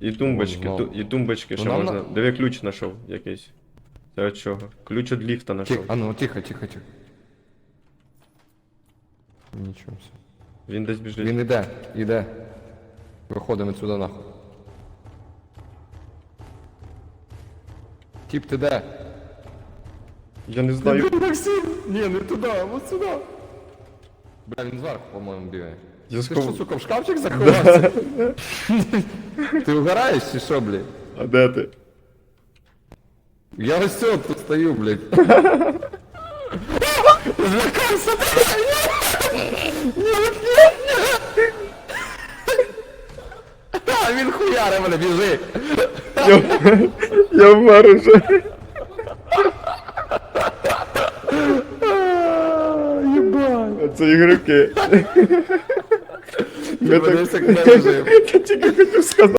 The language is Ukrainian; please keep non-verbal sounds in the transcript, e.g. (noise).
І тумбочки, ту, і тумбочки Ну, ще нам можна. на- Диви, ключ знайшов якийсь. Це від чого? Ключ від ліфта Тихо, знайшов. а ну тихо, тихо, тихо. Нічого все. Він десь біжить. Він іде, іде. Виходимо відсюди нахуй. Тіп, ти де? Я не знаю. Максим! Ні, не туди, а от сюди. Бля, він зверху, по-моєму, бігає. Я Ти що, сука, в шкафчик заховався? (laughs) Ти угораєш чи що, блядь? А де ти? Я ось все тут стою, блядь. Злякався А, він хуяре мене, біжи. Я, я вмер уже. Єбать. Це ігроки. Ми так... Подивися, куди біжив. Я тільки хотів сказати.